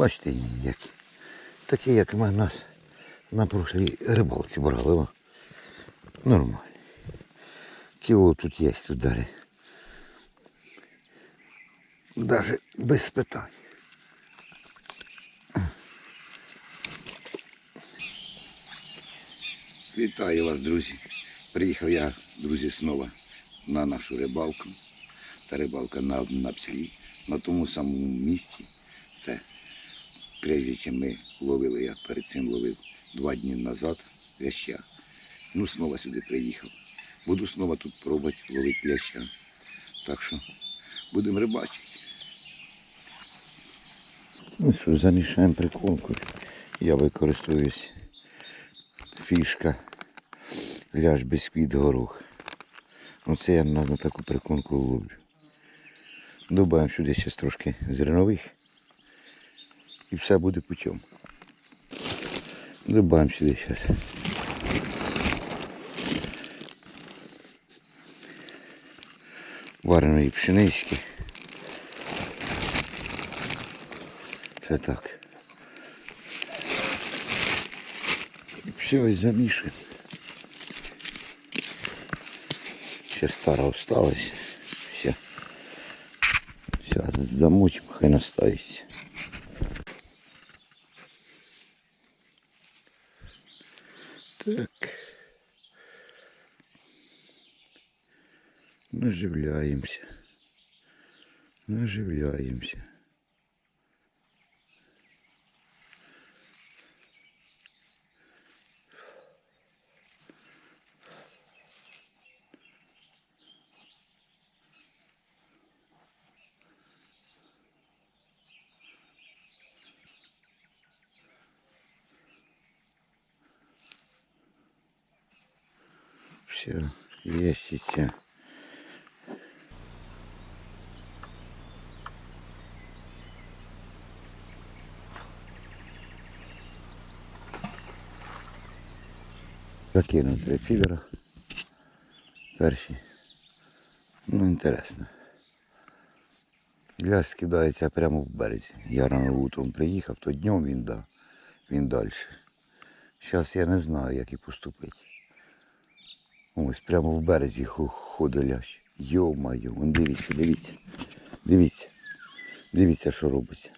Бачите, які. Такі, як ми нас на прошлій рибалці брали. О. Нормально. Кіло тут є далі. Даже без питань. Вітаю вас, друзі. Приїхав я, друзі, знову на нашу рибалку. Це рибалка на, на пслі, на тому самому місці. Прежде чим ми ловили, я перед цим ловив два дні назад ляща. Ну, знову сюди приїхав. Буду знову тут пробувати ловити ляща. Так що будемо рибачити. Ну що, замішаємо приколку. Я використовуюсь фішка ляж бісквіт горох. Оце я на, таку приконку ловлю. Добавимо сюди ще трошки зернових. І все буде путем. Добавимо сюди зараз. Вареної пшенички. Це так. І все, і замішуємо. Ще стара осталась. Все. Сейчас замочим, хай наставить. Наживляемся. Наживляемся. Все, есть и все. Закинув три фідера. Перші. Ну, інтересно. Ляс скидається прямо в березі. Я рано утром приїхав, то днем він да, він далі. Зараз я не знаю, як і поступити. Ось прямо в березі хо- ходить лящ. Йо-майо, вон дивіться, дивіться. Дивіться. Дивіться, що робиться.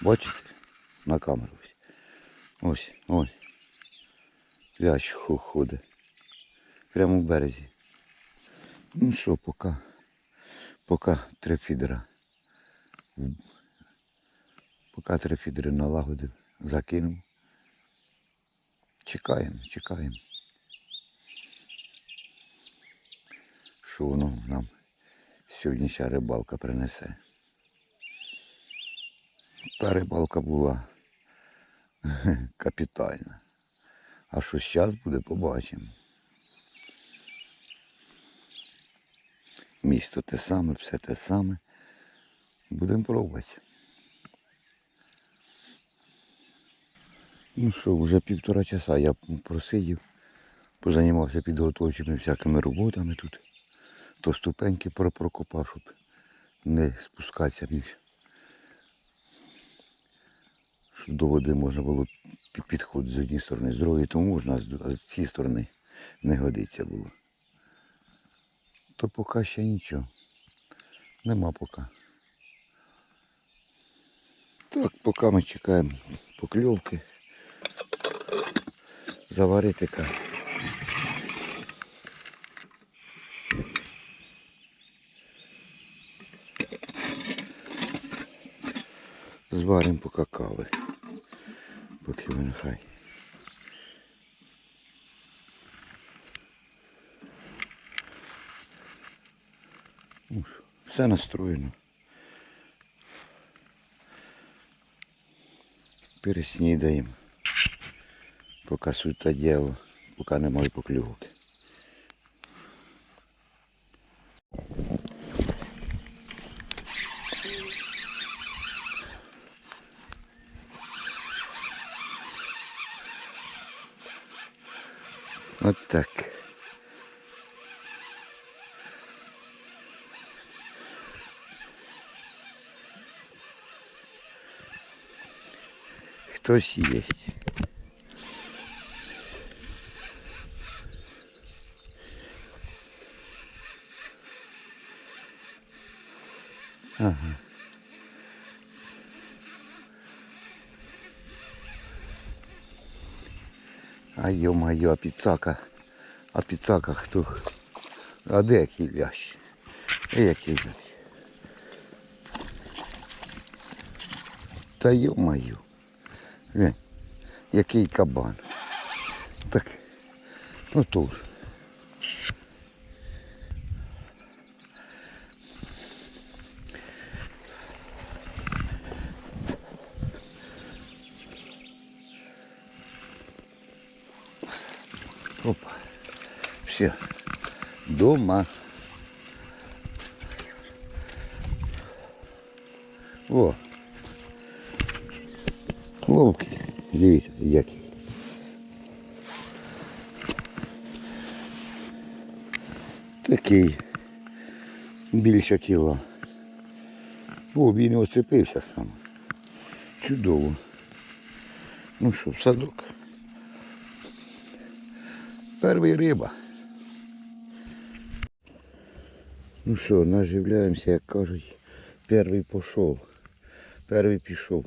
Бачите? На камеру ось. Ось, ось. Лящ ходить. Прямо в березі. Ну що, поки. Поки три фідера. Поки три фідери налагодив, закинув. Чекаємо, чекаємо. що воно нам сьогоднішня рибалка принесе. Та рибалка була капітальна. А що зараз буде, побачимо. Місто те саме, все те саме. Будемо пробувати. Ну що, вже півтора часа я просидів, позанімався підготовчими всякими роботами тут то ступеньки прокопав, щоб не спускатися більше. Щоб до води можна було підходити з однієї сторони, з другої, то можна, з цієї сторони не годиться було. То поки ще нічого. Нема поки. Так, поки ми чекаємо покльовки. Заварити ка. Зваримо поки кави. Поки він хай. Ну Все настроєно. Переснідаємо. Поки суть та діло, поки немає покльовки. От так. Хтось є. А йо-майо, а піцака. А піцака хто? А де який лящ? Де який лящ? Та ё-моё. Який кабан. Так, ну то ж. Опа. Все. Дома. О. Ловкий. Дивіться, який. Такий. Більше кіла. О, він оцепився сам. Чудово. Ну що, в садок. Перший риба. Ну що, наживляємося, як кажуть, перший пішов. Перший пішов.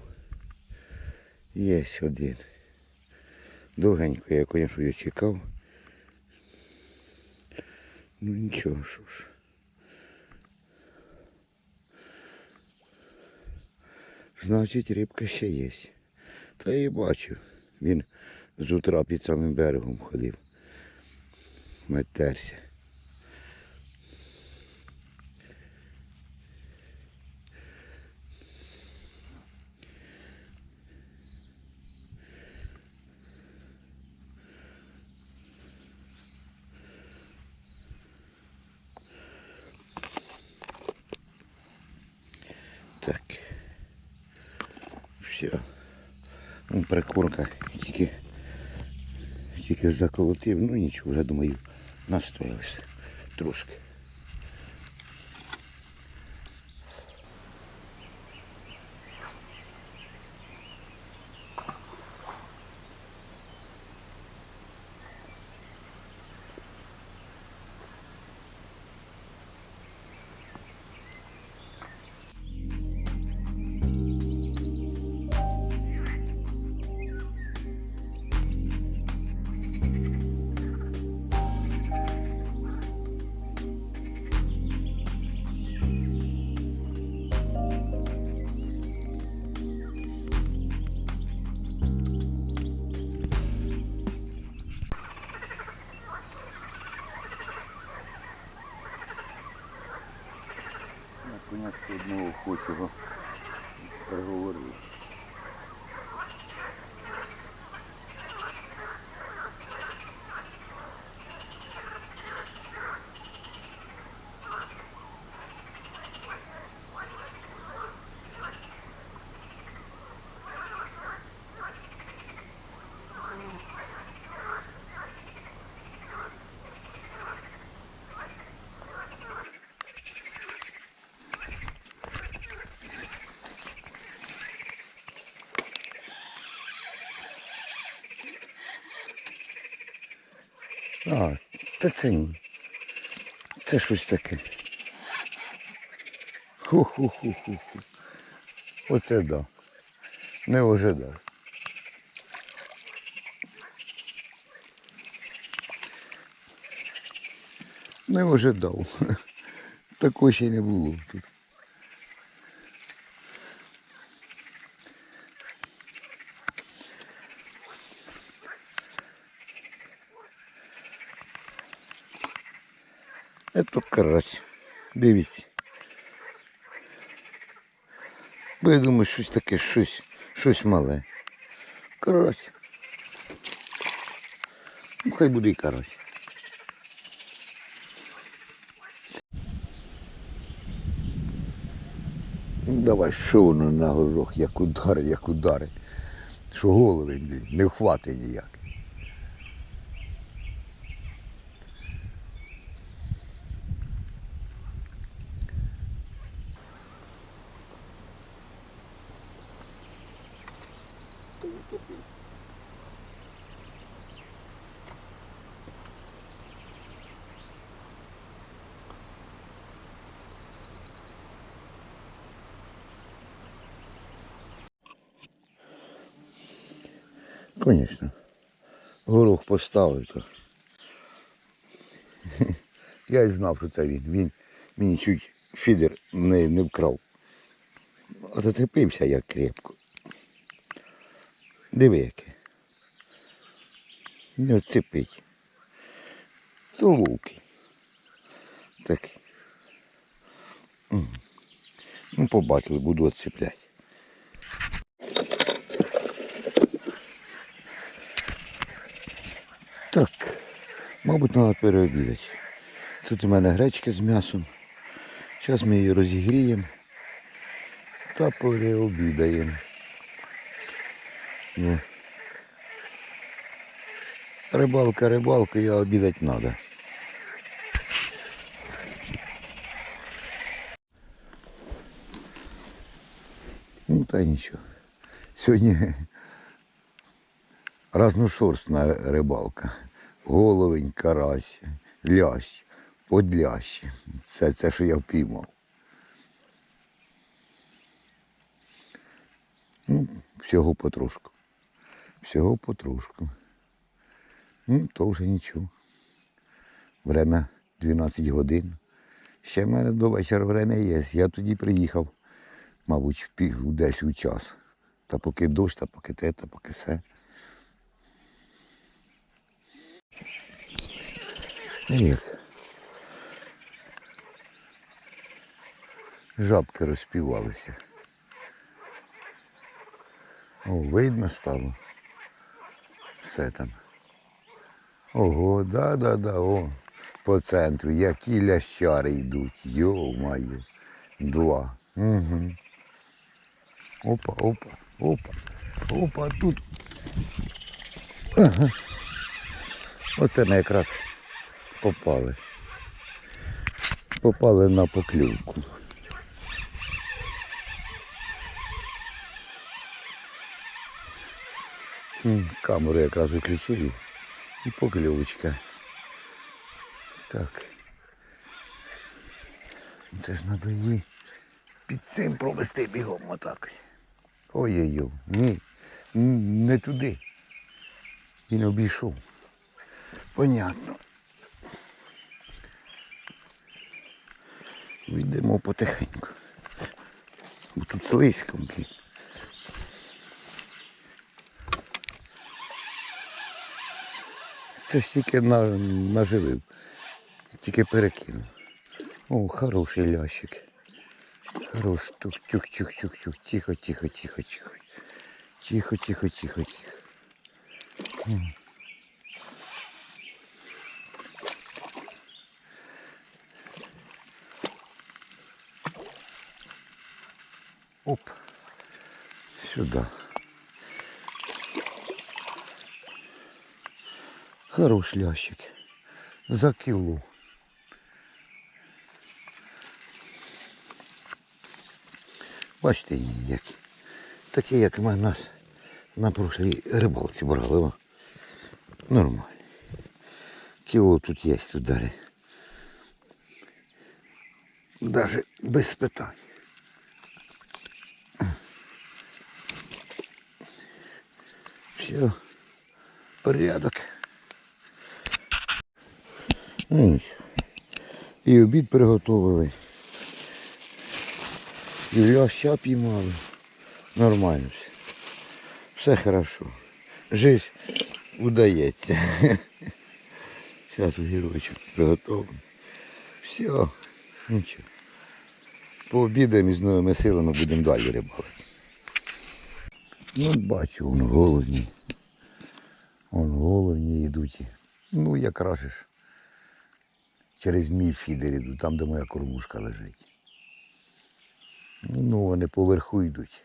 Є один. Довгенько я, звісно, його чекав. Ну нічого, що ж. Значить, рибка ще є. Та я бачу. Він з утра під самим берегом ходив. Метерся. Так. Все. Ну, прикурка тільки, тільки заколотив, ну нічого, вже думаю, настроїлися трошки. А, та це ні. Це щось таке. Ху-ху-ху-ху-ху. Оце да. Не ожидав. Не ожидав. Такого ще не було тут. Ето карась. Дивіться. Бо я думаю, щось таке, щось, щось мале. Карась. Ну, хай буде і карась. Ну, давай, що воно на горох, як удари, як удари. Що голови блін, не вхватить ніяк. утопив. Звісно. Горох поставив. Я й знав, що це він. Він мені чуть фідер не, не вкрав. Зацепився як крепко. Диви яке. Не оцепить. Соловкий. Так. Ну, побачили, буду оцепляти. Так, мабуть, треба переобідати. Тут у мене гречка з м'ясом. Зараз ми її розігріємо та переобідаємо. Ну. Рибалка, рибалка, я обідати треба. Ну та нічого. Сьогодні разношорстна рибалка. Головень, карась, лящ, подлящ. Це те, що я впіймав. Ну, всього потрошку. Всього потрошку. Ну, то вже нічого. Время 12 годин. Ще в мене до вечора время є. Я тоді приїхав, мабуть, десь у час. Та поки дощ, та поки те, та поки все. Як? Жабки розпівалися. О, видно стало. Все там. Ого, да-да-да, о. По центру, які лящари йдуть. Йо-моє. Два. Угу. Опа, опа, опа, опа, тут. Ага. Оце ми якраз попали. Попали на поклювку. Камеру якраз виключили. І покльовочка. Так. Це ж треба її під цим провести бігом отак. Ой-ой-ой. Ні. Не туди. Він обійшов. Понятно. Йдемо потихеньку. Бо тут слизько, блін. Це ж тільки на, наживив. Тільки перекинув. О, хороший лящик. Хорош. Тук, тюк, тюк, тюк, тюк. Тихо, тихо, тихо, тихо. Тихо, тихо, тихо, тихо. Оп. Сюда. Хорош лящик. За кіло. Бачите, які. Такі, як ми нас на прошлій рибалці брали. Нормально. Кіло тут є удари. Даже без питань. Все. Порядок. І обід приготували. І ляща піймали. Нормально все. Все хорошо. Жизнь удається. Зараз огірочок приготовлений. Все. Нічого. Пообідаємо і з новими силами будемо далі рибалити. Ну, бачу, вон головні. Вон головні йдуть. Ну, якраз ж через мій фідер йду, там, де моя кормушка лежить. Ну, вони поверху йдуть.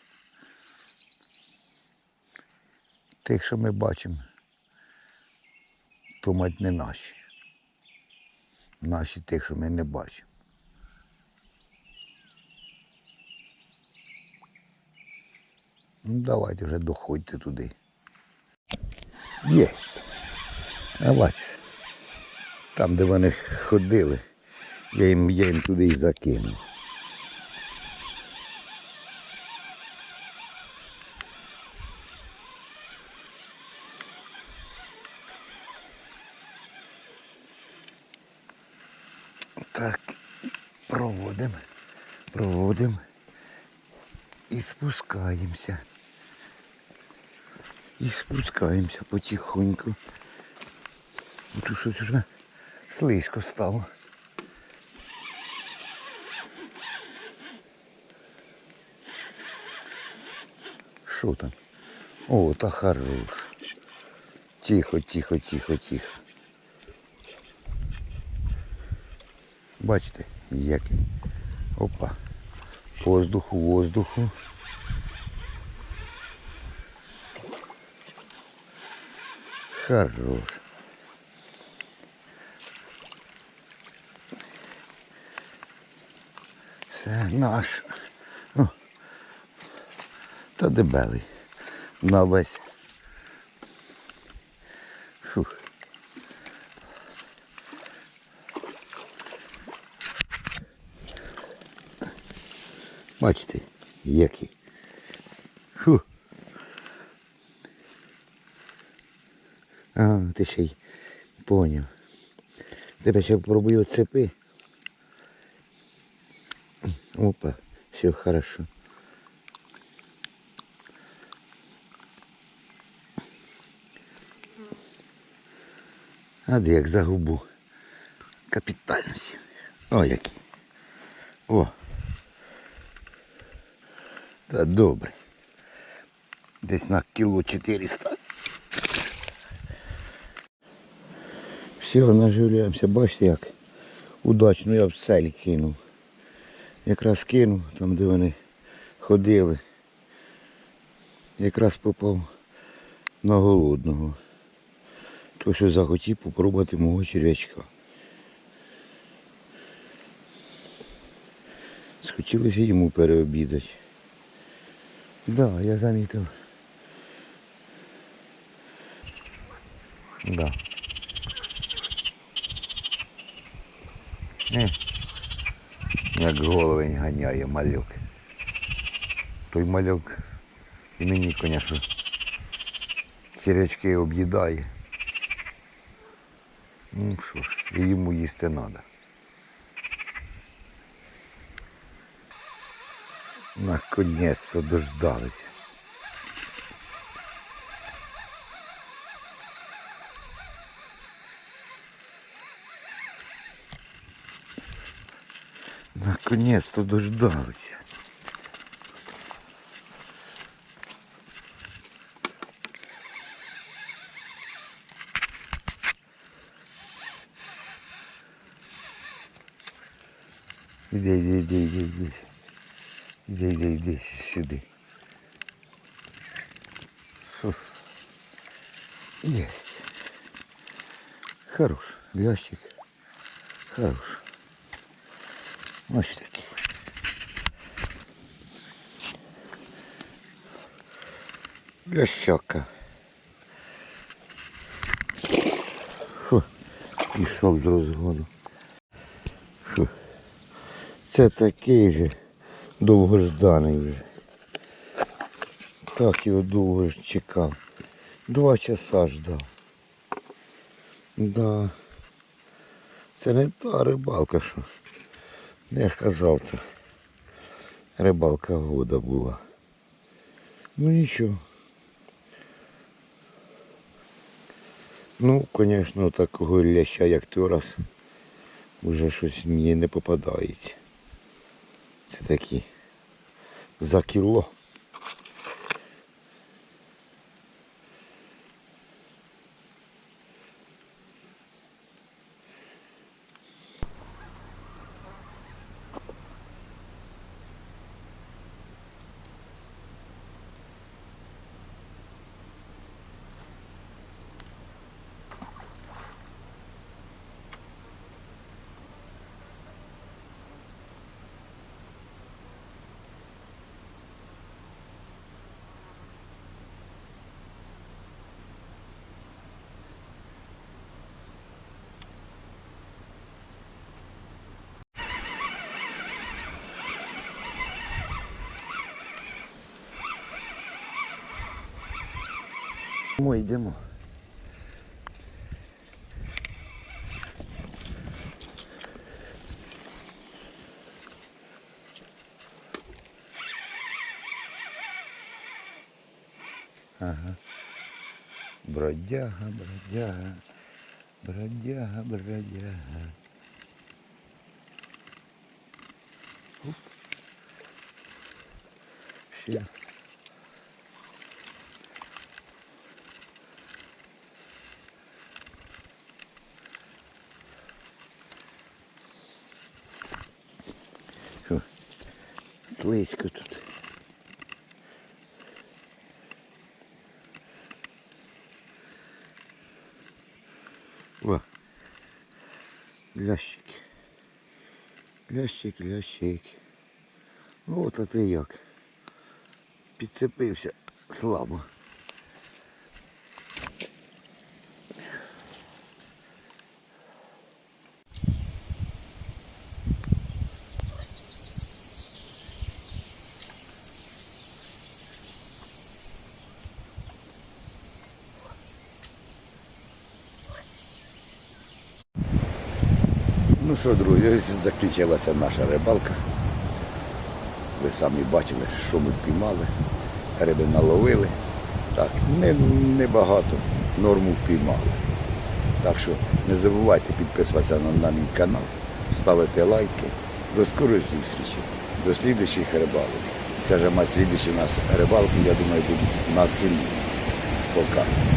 Тих, що ми бачимо, то мать не наші. Наші тих, що ми не бачимо. Ну давайте вже доходьте туди. Єсть. А бачиш, там, де вони ходили, я їм, я їм туди і закинув. Так, проводимо, проводимо і спускаємося. І спускаємося потихоньку. Тут щось вже слизько стало. Що там? О, та хорош. Тихо, тихо, тихо, тихо. Бачите, який. Опа. Воздуху, воздуху. Хорош. Все наш. О, та дебелий. На весь. Фух. Бачите, який. Фу. А, ти ще й поняв. Тебе ще пробую цепи. Опа, все хорошо. А де як за губу. Капітально сів. О, який. О. Та добре. Десь на кіло 400. Все, наживляємося. Бачите як удачно я в цель кинув. Якраз кинув там, де вони ходили. Якраз попав на голодного. То що захотів попробувати мого черв'ячка. Схотілося йому переобідати. Да, я замітив. Да. Е, Як головень ганяє мальок. Той мальок і мені, звісно, черячки об'їдає. Ну що ж, і йому їсти треба. Наконець-то дождалися. Наконець-то дождалися. Іди, іди, іди, іди, іди. Іди, іди, іди сюди. Фу. Єсть. Хорош. Лящик. Хорош. Ось такий. Лящака. Фу. Пішов з розгону. Фу. Це такий же довгожданий вже. Так його довго ж чекав. Два часа ждав. Да. Це не та рибалка, що. Я казав, то рибалка года була. Ну нічого. Ну, звісно, такого ляща, як той раз, вже щось мені не попадається. Це такі за кіло. Ми йдемо. Ага. Бродяга, бродяга, бродяга, бродяга. Оп. Ще. Слизько тут. О. Лящик. Лящик, лящик. От а ти як. Підцепився слабо. Ну що, друзі, закінчилася наша рибалка. Ви самі бачили, що ми піймали. Риби наловили. Так, не, не норму впіймали. Так що не забувайте підписуватися на, на мій канал, ставити лайки. До скорої зустрічі, до слідуючих рибалок. Це вже має слідуючі у нас рибалки, я думаю, будуть на селі. Пока.